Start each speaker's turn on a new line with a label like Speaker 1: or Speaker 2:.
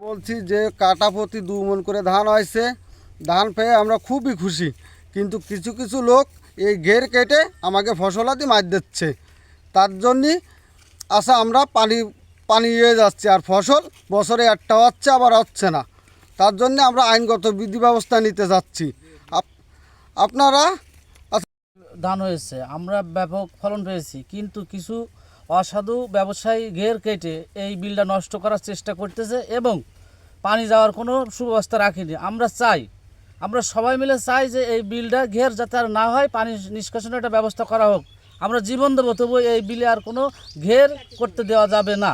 Speaker 1: বলছি যে কাটা প্রতি দু মন করে ধান হয়েছে ধান পেয়ে আমরা খুবই খুশি। কিন্তু কিছু কিছু লোক এই ঘের কেটে আমাকে ফসলাদি মার দিচ্ছে। তার জন্যই আশা আমরা পানি পানি ইয়ে যাচ্ছে, আর ফসল বছরে একটা হচ্ছে, আবার হচ্ছে না। তার জন্য আমরা আইনগত বিধি ব্যবস্থা নিতে যাচ্ছি। আপ- আপনারা
Speaker 2: ধান হয়েছে, আমরা ব্যাপক ফলন পেয়েছি, কিন্তু কিছু অসাধু ব্যবসায়ী ঘের কেটে এই বিলটা নষ্ট করার চেষ্টা করতেছে এবং পানি যাওয়ার কোনো সুব্যবস্থা রাখিনি। আমরা চাই আমরা সবাই মিলে চাই যে এই বিলটা ঘের যাতে আর না হয়, পানি নিষ্কাশনের একটা ব্যবস্থা করা হোক। আমরা জীবন দেবো তবু এই বিলে আর কোনো ঘের করতে দেওয়া যাবে না।